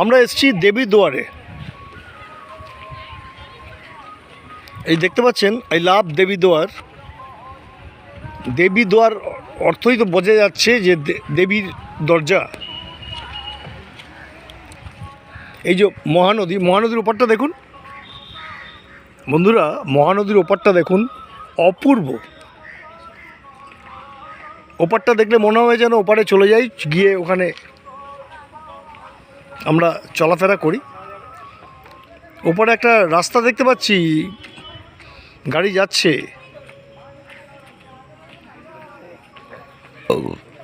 আমরা এসছি দেবী দুয়ারে। এই দেখতে পাচ্ছেন, এই লাভ দেবী দুয়ার। দেবী দুয়ার অর্থই তো বোঝা যাচ্ছে যে দেবীর দরজা। এই যে মহানদী, মহানদীর ওপারটা দেখুন। বন্ধুরা, মহানদীর ওপারটা দেখুন, অপূর্ব। ওপারটা দেখলে মনে হয় যেন ওপারে চলে যাই, গিয়ে ওখানে আমরা চলাফেরা করি। ওপারে একটা রাস্তা দেখতে পাচ্ছি, গাড়ি যাচ্ছে।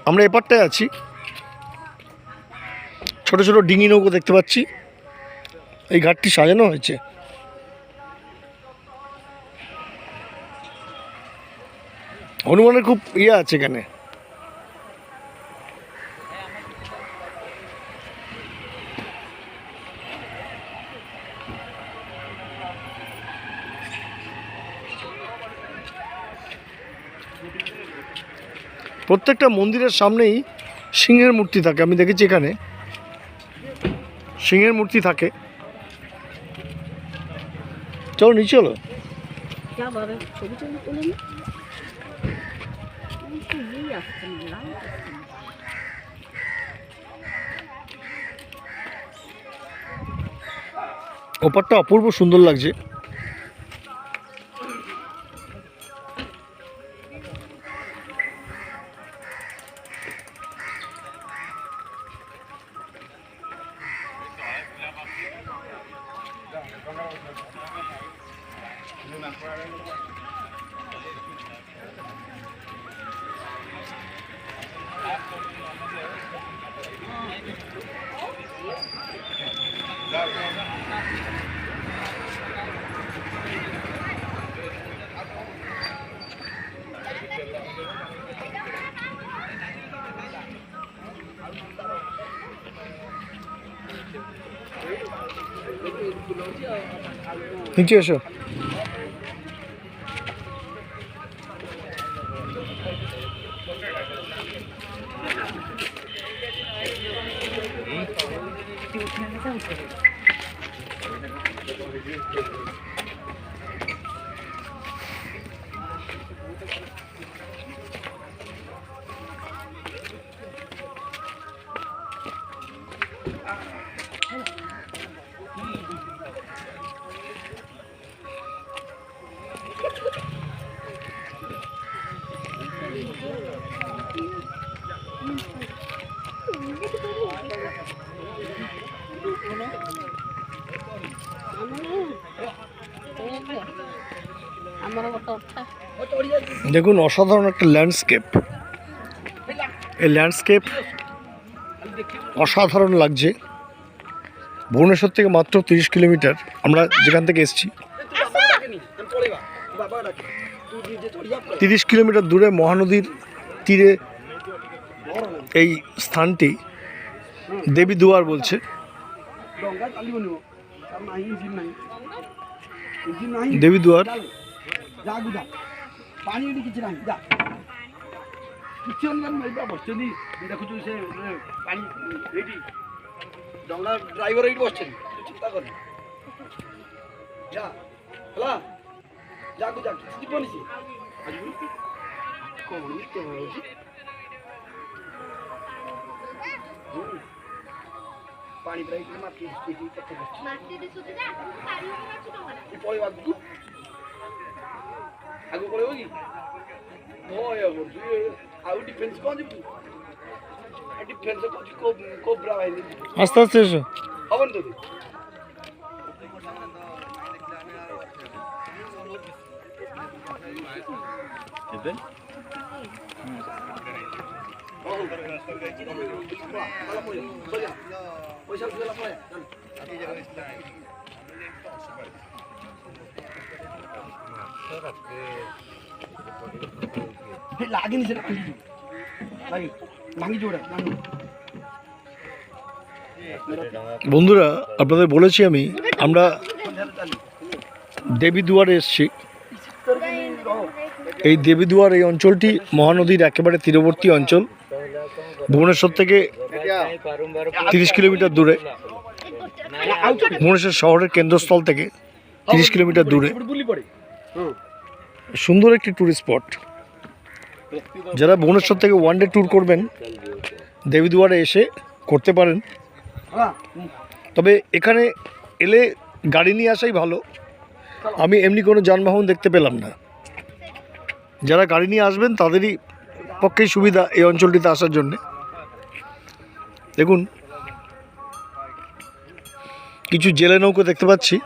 আমরা এপারটায় আছি। ছোট ছোট ডিঙি নৌকো দেখতে পাচ্ছি। এই ঘাটটি সাজানো হয়েছে। হনুমানের খুব ইয়ে আছে এখানে। প্রত্যেকটা মন্দিরের সামনেই সিংহের মূর্তি থাকে, আমি দেখেছি এখানে। সিংহের মূর্তি থাকে। চলো, নিচে চলো। ওপারটা অপূর্ব সুন্দর লাগছে। 你介绍。দেখুন, অসাধারণ একটা ল্যান্ডস্কেপ এই ল্যান্ডস্কেপ অসাধারণ লাগছে। ভুবনেশ্বর থেকে মাত্র তিরিশ কিলোমিটার। আমরা যেখান থেকে এসছি, তিরিশ কিলোমিটার দূরে মহানদীর তীরে এই স্থানটি দেবী দুয়ার বলছে। দেবী দুয়ার। ପାଣି ଏଠି କିଛି ନାହିଁ ଯା କିଛି ଅନୁମାନ ମିଳିବା ବସିଛନ୍ତି ଦେଖୁଛୁ ସେ ଏ, ପାଣି ଏଇଠି ଡଙ୍ଗା ଡ୍ରାଇଭର ଏଇଠି ବସିଛନ୍ତି ତୁ ଚିନ୍ତା କରନି ଯା ହେଲା ଯା ଆଗକୁ ଯା କିଛି ଯିବନି ସିଏ ଆଜିବୁ କ'ଣ ଏତେ ହେଉଛି ପାଣି ପୁରା ଏଇଠି ମାଟି ଏଇଠି କେତେ ବସିଛି ଏ ପଳେଇବ ଆଗକୁ ପଳେଇବ କି ମୋ ଆଉ ଡିଫେନ୍ସ କ'ଣ ଯିବୁ ଡିଫେନ୍ସ କହୁଛି କୋବ୍ରା ବାହିନୀ ଆସ୍ତେ ଆସ୍ତେ ହବନି ତୋତେ ଏବେ ପଇସା বন্ধুরা, আপনাদের বলেছি আমি, আমরা দেবী দুয়ারে এসছি। এই দেবী দুয়ার এই অঞ্চলটি মহানদীর একেবারে তীরবর্তী অঞ্চল। ভুবনেশ্বর থেকে তিরিশ কিলোমিটার দূরে। ভুবনেশ্বর শহরের কেন্দ্রস্থল থেকে তিরিশ কিলোমিটার দূরে। সুন্দর একটি ট্যুরিস্ট স্পট যারা ভুবনেশ্বর থেকে ওয়ান ডে ট্যুর করবেন, দেবীদুয়ারে এসে করতে পারেন। তবে এখানে এলে গাড়ি নিয়ে আসাই ভালো। আমি এমনি কোনো যানবাহন দেখতে পেলাম না। যারা গাড়ি নিয়ে আসবেন, তাদেরই পক্ষেই সুবিধা এই অঞ্চলটিতে আসার জন্যে। দেখুন, কিছু জেলে নৌকো দেখতে পাচ্ছি।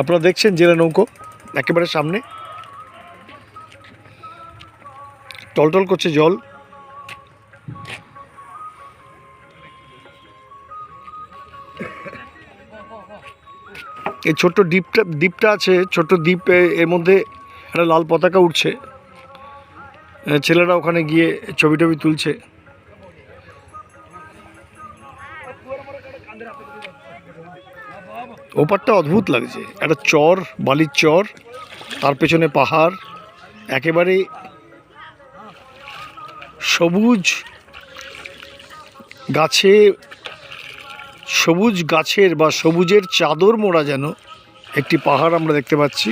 আপনারা দেখছেন জেলে নৌকো, একেবারে সামনে। টলটল করছে জল। এই ছোট্ট দ্বীপটা দ্বীপটা আছে, ছোট্ট দ্বীপ এর মধ্যে একটা লাল পতাকা উঠছে। ছেলেরা ওখানে গিয়ে ছবি টবি তুলছে। ওপারটা অদ্ভুত লাগছে। একটা চর, বালির চর, তার পেছনে পাহাড়, একেবারে সবুজ গাছে, সবুজ গাছের বা সবুজের চাদর মোড়া যেন একটি পাহাড় আমরা দেখতে পাচ্ছি।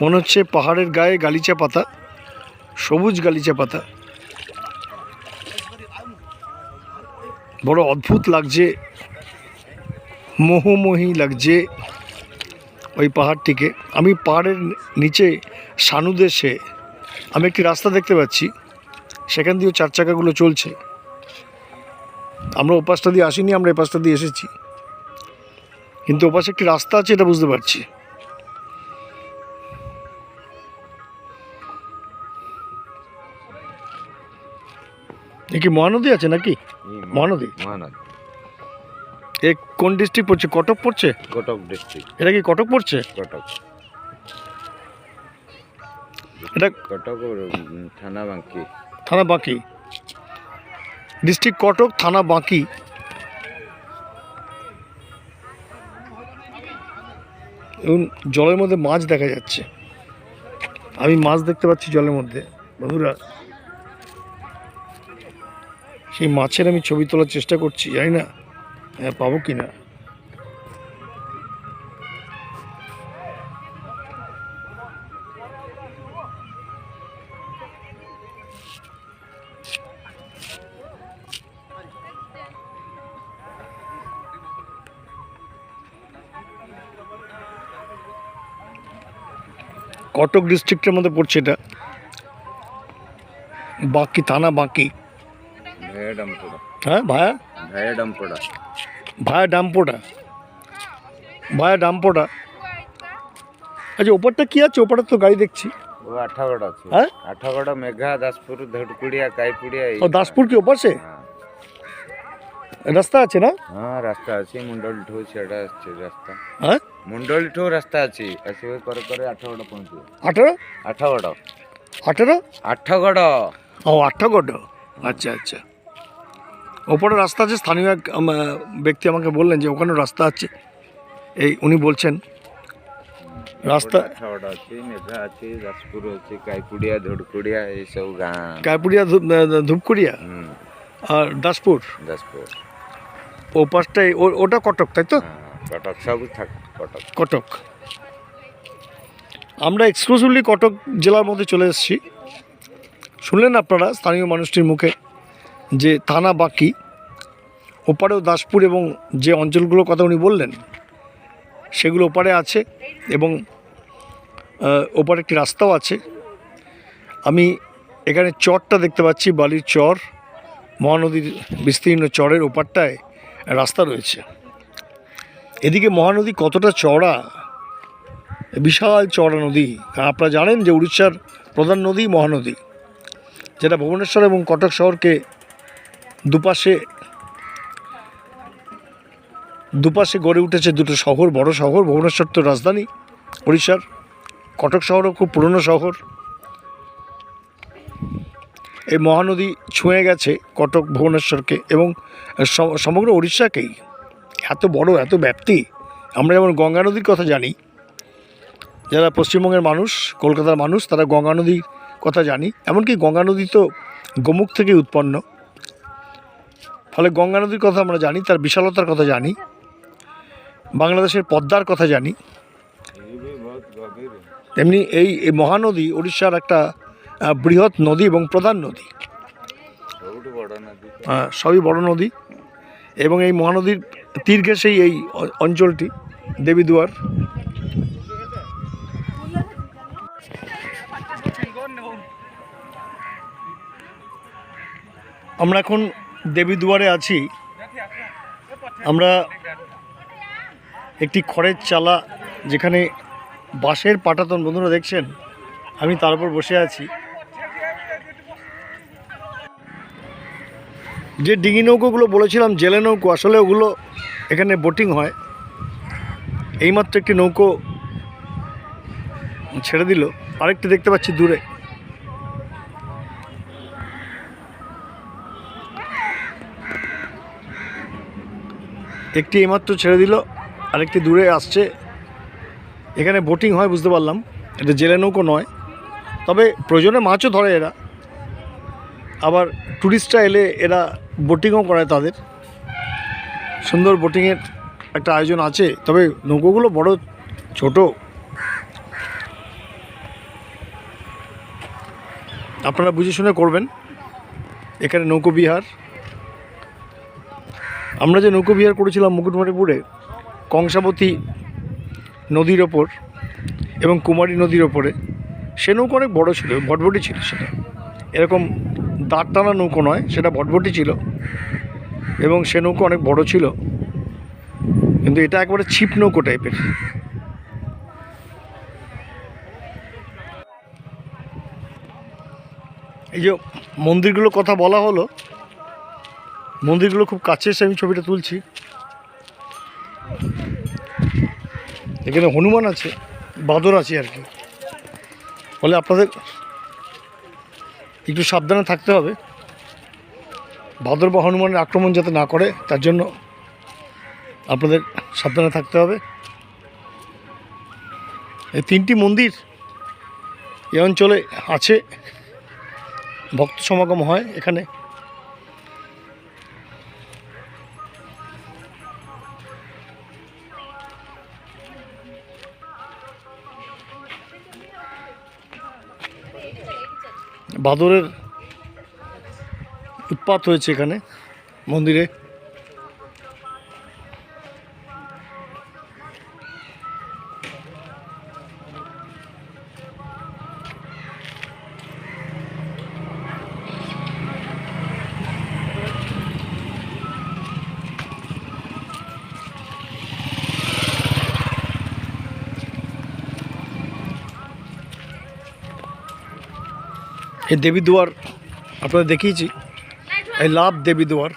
মনে হচ্ছে পাহাড়ের গায়ে গালিচা পাতা, সবুজ গালিচা পাতা। বড় অদ্ভুত লাগছে, মোহমোহী লাগছে ওই পাহাড়টিকে। আমি পাহাড়ের নিচে সানুদেশে আমি একটি রাস্তা দেখতে পাচ্ছি। সেখান দিয়েও চার চাকাগুলো চলছে। আমরা ওপাশটা দিয়ে আসিনি আমরা এপাশটা দিয়ে এসেছি। কিন্তু ওপাশে একটি রাস্তা আছে এটা বুঝতে পারছি। এ কি মহানদী আছে নাকি? মহানদী? মহানদী। এ কোন ডিস্ট্রিক্ট পড়ছে? কটক পড়ছে? কটক ডিস্ট্রিক্ট এটা কি কটক পড়ছে? কটক। এটা কটক থানা বাঙ্কি থানা বাঁকি? ডিস্ট্রিক্ট কটক থানা বাঁকি? এবং জলের মধ্যে মাছ দেখা যাচ্ছে। আমি মাছ দেখতে পাচ্ছি জলের মধ্যে। বন্ধুরা সেই মাছের আমি ছবি তোলার চেষ্টা করছি জানি না হ্যাঁ পাবো কি না কটক ডিস্ট্রিক্টের মধ্যে পড়ছে এটা। বাকি থানা বাকি। হ্যাঁ ভায়া ভায়া ডামপোড়া ভায়া ডাম্পোটা ভায়া ডাম্পোটা আচ্ছা ওপারটা কি আছে? ওপারটা তো গাড়ি দেখছি। ও আঠাগড় আছে। হ্যাঁ? আঠাগড় মেঘা দাসপুর ধুটকুড়িয়া কাইপুড়িয়া ও দাসপুর কি ওপাশে? হ্যাঁ। রাস্তা আছে না? হ্যাঁ রাস্তা আছে। মুন্ডল ঠু সেটা আছে রাস্তা। হ্যাঁ? মুন্ডল ঠু রাস্তা আছে আসবে করে করে আঠাগড় পৌঁছবে আঠারো আঠাগড় আঠারো আঠাগড় ও আঠাগড় আচ্ছা আচ্ছা ওপরে রাস্তা আছে স্থানীয় এক আম, আহ, ব্যক্তি আমাকে বললেন যে ওখানে রাস্তা আছে এই উনি বলছেন রাস্তা আঠাগড় আছে মেঘা আছে দাসপুর আছে কাইপুড়িয়া ধুটকুড়িয়া এইসব গাঁ কায়পুরিয়া ধূপ- আহ, ধূপকুড়িয়া আর দাসপুর দাসপুর ও পাশটায় ও- ওটা কটক তাই তো হ্যাঁ কটক সব থাক কটক। আমরা এক্সক্লুসিভলি কটক জেলার মধ্যে চলে এসেছি। শুনলেন আপনারা স্থানীয় মানুষটির মুখে যে থানা বাকি, ওপারেও দাসপুর এবং যে অঞ্চলগুলোর কথা উনি বললেন, সেগুলো ওপারে আছে এবং ওপারে একটি রাস্তাও আছে। আমি এখানে চরটা দেখতে পাচ্ছি, বালির চর, মহানদীর বিস্তীর্ণ চরের ওপারটায় রাস্তা রয়েছে। এদিকে মহানদী কতটা চড়া বিশাল চড়া নদী। আপনারা জানেন যে উড়িষ্যার প্রধান নদী মহানদী, যেটা ভুবনেশ্বর এবং কটক শহরকে দুপাশে দুপাশে গড়ে উঠেছে দুটো শহর, বড় শহর, ভুবনেশ্বর তো রাজধানী, উড়িষ্যার কটক শহরও খুব পুরনো শহর। এই মহানদী ছুঁয়ে গেছে কটক, ভুবনেশ্বরকে এবং সমগ্র উড়িষ্যাকেই। এত বড়, এত ব্যাপ্তি। আমরা যেমন গঙ্গা নদীর কথা জানি, যারা পশ্চিমবঙ্গের মানুষ, কলকাতার মানুষ, তারা গঙ্গা নদীর কথা জানি। এমনকি গঙ্গা নদী তো গোমুখ থেকে উৎপন্ন। ফলে গঙ্গা নদীর কথা আমরা জানি, তার বিশালতার কথা জানি। বাংলাদেশের পদ্মার কথা জানি। তেমনি এই মহানদী উড়িষ্যার একটা বৃহৎ নদী এবং প্রধান নদী। হ্যাঁ সবই বড় নদী। এবং এই মহানদীর তীর ঘেঁষেই এই অঞ্চলটি দেবীদুয়ার আমরা এখন দেবীদুয়ারে আছি। আমরা একটি খড়ের চালা যেখানে বাঁশের পাটাতন, বন্ধুরা দেখছেন? আমি তার উপর বসে আছি। যে ডিঙি নৌকোগুলো বলেছিলাম, জেলে নৌকো, আসলে ওগুলো এখানে বোটিং হয়। এইমাত্র একটি নৌকো ছেড়ে দিল। আরেকটি দেখতে পাচ্ছি দূরে। একটি এইমাত্র ছেড়ে দিল, আরেকটি দূরে আসছে। এখানে বোটিং হয়, বুঝতে পারলাম। এটা জেলে নৌকো নয়। তবে প্রয়োজনে মাছও ধরে এরা। আবার ট্যুরিস্টরা এলে এরা বোটিংও করায় তাদের। সুন্দর বোটিংয়ের একটা আয়োজন আছে, তবে নৌকোগুলো বড়, ছোট। আপনারা বুঝে শুনে করবেন। এখানে নৌকো বিহার। আমরা যে নৌকো বিহার করেছিলাম মুকুটমণিপুরে কংসাবতী নদীর ওপর এবং কুমারী নদীর ওপরে, সে নৌকো অনেক বড়ো ছিল ভটভটি ছিল সেটা। এরকম দাঁড় টানা নৌকো নয়, সেটা ভটভটি ছিল। এবং সে নৌকো অনেক বড় ছিল। কিন্তু এটা একবারে ছিপ নৌকো টাইপের। এই যে মন্দিরগুলোর কথা বলা হলো, মন্দিরগুলো খুব কাছে এসে আমি ছবিটা তুলছি। এখানে হনুমান আছে, বাদর আছে আর কি। ফলে আপনাদের একটু সাবধানে থাকতে হবে। ভাদর বা হনুমানের আক্রমণ যাতে না করে, তার জন্য আপনাদের সাবধানে থাকতে হবে। এই তিনটি মন্দির এ অঞ্চলে আছে। ভক্ত সমাগম হয় এখানে। বাদরের উৎপাত হয়েছে এখানে মন্দিরে। এই দেবী দুয়ার আপনাদের দেখিয়েছি এই লাভ দেবী দুয়ার।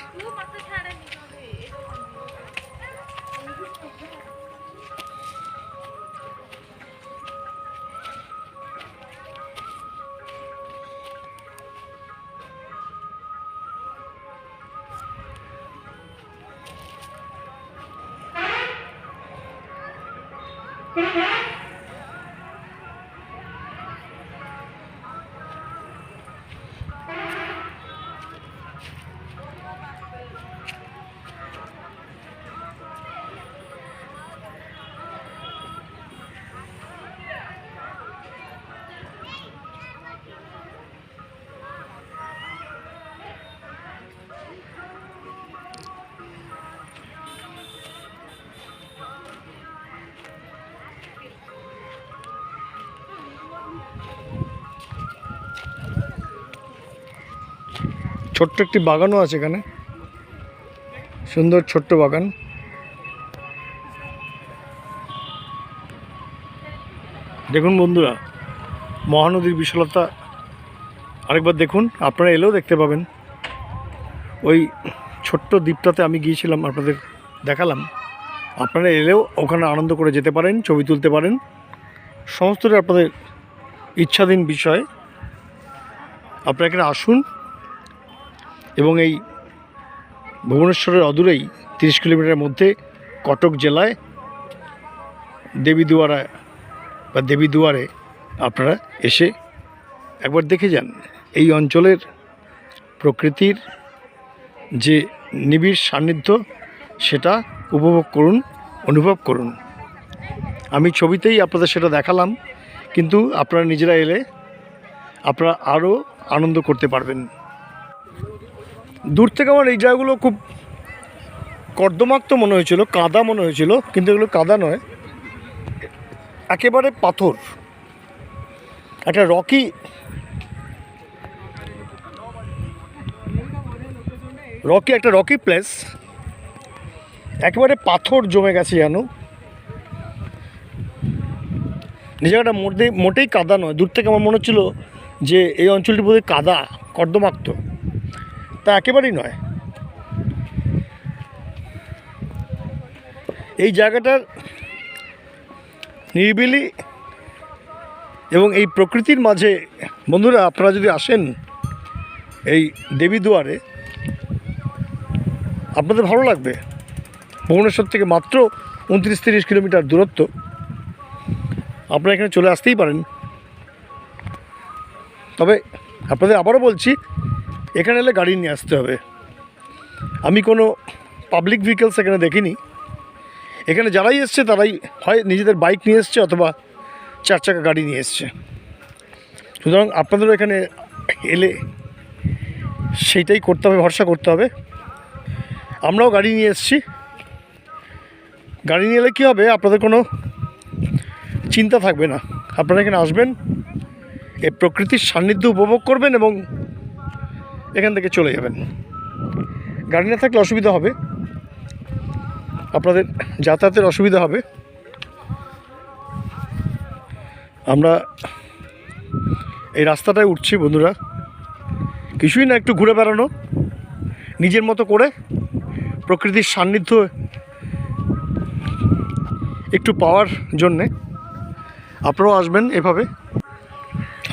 ছোট্ট একটি বাগানও আছে এখানে। সুন্দর ছোট্ট বাগান। দেখুন বন্ধুরা, মহানদীর বিশালতা। আরেকবার দেখুন, আপনারা এলেও দেখতে পাবেন। ওই ছোট্ট দ্বীপটাতে আমি গিয়েছিলাম, আপনাদের দেখালাম। আপনারা এলেও ওখানে আনন্দ করে যেতে পারেন, ছবি তুলতে পারেন। সমস্তটাই আপনাদের ইচ্ছাধীন বিষয়। আপনারা এখানে আসুন এবং এই ভুবনেশ্বরের অদূরেই তিরিশ কিলোমিটারের মধ্যে কটক জেলায় দেবীদুয়ারা বা দেবীদুয়ারে আপনারা এসে একবার দেখে যান। এই অঞ্চলের প্রকৃতির যে নিবিড় সান্নিধ্য, সেটা উপভোগ করুন, অনুভব করুন। আমি ছবিতেই আপনাদের সেটা দেখালাম, কিন্তু আপনারা নিজেরা এলে আপনারা আরও আনন্দ করতে পারবেন। দূর থেকে আমার এই জায়গাগুলো খুব কর্দমাক্ত মনে হয়েছিল, কাদা মনে হয়েছিল, কিন্তু এগুলো কাদা নয়। একেবারে পাথর। একটা রকি রকি, একটা রকি প্লেস। একেবারে পাথর জমে গেছে যেন। জায়গাটা মোটে মোটেই কাদা নয়। দূর থেকে আমার মনে হচ্ছিল যে এই অঞ্চলটি বোধহয় কাদা, কর্দমাক্ত। তা একেবারেই নয়। এই জায়গাটার নিরিবিলি এবং এই প্রকৃতির মাঝে, বন্ধুরা, আপনারা যদি আসেন এই দেবী দুয়ারে আপনাদের ভালো লাগবে। ভুবনেশ্বর থেকে মাত্র উনত্রিশ তিরিশ কিলোমিটার দূরত্ব। আপনারা এখানে চলে আসতেই পারেন। তবে আপনাদের আবারও বলছি এখানে এলে গাড়ি নিয়ে আসতে হবে। আমি কোনো পাবলিক ভেহিকেলস এখানে দেখিনি। এখানে যারাই এসছে তারাই হয় নিজেদের বাইক নিয়ে এসছে অথবা চার চাকা গাড়ি নিয়ে এসছে। সুতরাং আপনাদেরও এখানে এলে সেইটাই করতে হবে, ভরসা করতে হবে। আমরাও গাড়ি নিয়ে এসেছি। গাড়ি নিয়ে এলে কী হবে? আপনাদের কোনো চিন্তা থাকবে না। আপনারা এখানে আসবেন এই প্রকৃতির সান্নিধ্য উপভোগ করবেন এবং এখান থেকে চলে যাবেন। গাড়ি না থাকলে অসুবিধা হবে। আপনাদের যাতায়াতের অসুবিধা হবে। আমরা এই রাস্তাটায় উঠছি বন্ধুরা। কিছুই না, একটু ঘুরে বেড়ানো। নিজের মতো করে প্রকৃতির সান্নিধ্য একটু পাওয়ার জন্যে। আপনারাও আসবেন এভাবে।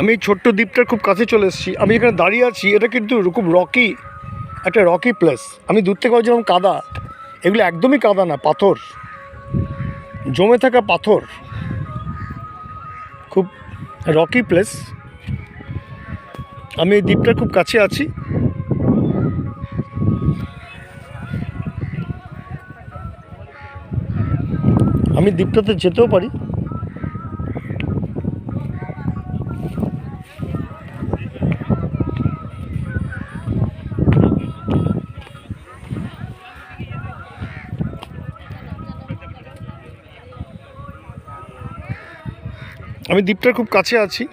আমি এই ছোট্ট দ্বীপটার খুব কাছে চলে এসেছি। আমি এখানে দাঁড়িয়ে আছি, এটা কিন্তু খুব রকি একটা রকি প্লেস আমি দূর থেকে যেরকম কাদা। এগুলো একদমই কাদা না, পাথর। জমে থাকা পাথর। খুব রকি প্লেস আমি এই দ্বীপটার খুব কাছে আছি। আমি দ্বীপটাতে যেতেও পারি। আমি দ্বীপটার খুব কাছে আছি।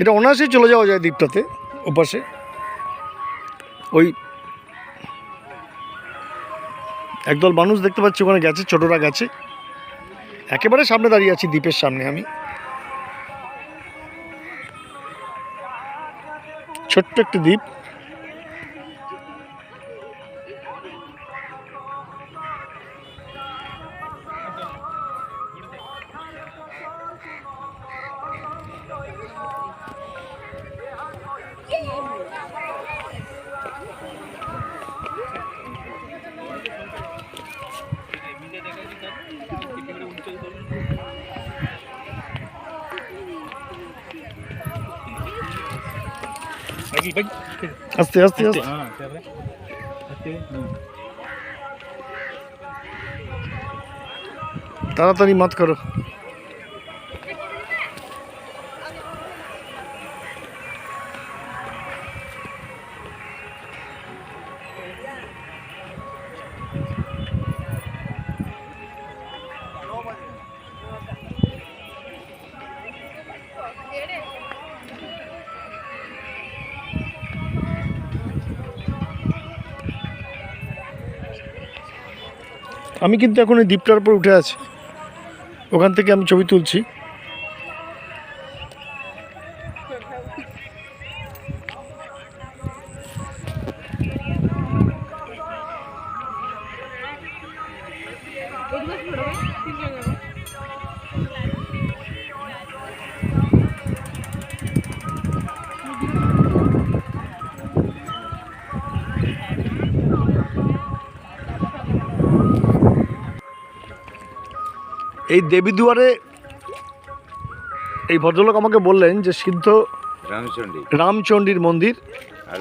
এটা অনায়াসেই চলে যাওয়া যায় দ্বীপটাতে, ওপাশে। ওই একদল মানুষ দেখতে পাচ্ছি ওখানে গেছে, ছোটরা গেছে। একেবারে সামনে দাঁড়িয়ে আছি দ্বীপের সামনে আমি। ছোট্ট একটি দ্বীপ। আস্তে আস্তে আস্তে তাড়াতাড়ি মত করো আমি কিন্তু এখন ওই দ্বীপটার উপর উঠে আছি। ওখান থেকে আমি ছবি তুলছি। এই দেবীদুয়ারে এই ভদ্রলোক আমাকে বললেন যে সিদ্ধ রামচন্ডী। রামচণ্ডীর মন্দির।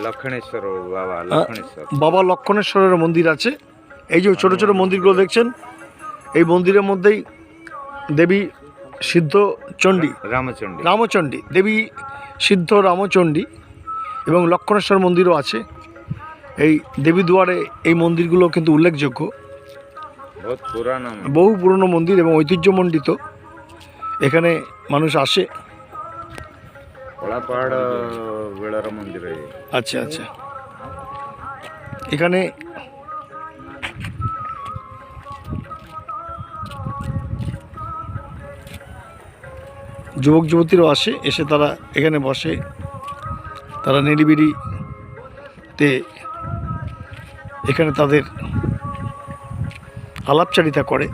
লক্ষণেশ্বর বাবা লক্ষণেশ্বর। বাবা লক্ষণেশ্বরের মন্দির আছে। এই যে ছোট ছোট মন্দিরগুলো দেখছেন এই মন্দিরের মধ্যেই দেবী সিদ্ধ চণ্ডী। রামচন্ডী রামচণ্ডী দেবী সিদ্ধ রামচণ্ডী এবং লক্ষণেশ্বর মন্দিরও আছে। এই দেবী দুয়ারে এই মন্দিরগুলো কিন্তু উল্লেখযোগ্য। বহু পুরনো মন্দির এবং ঐতিহ্যমণ্ডিত। এখানে মানুষ আসে। মন্দির আচ্ছা আচ্ছা। এখানে যুবক যুবতীরাও আসে এসে তারা এখানে বসে। তারা নিরিবিড়িতে এখানে তাদের আলাপচারিতা করে।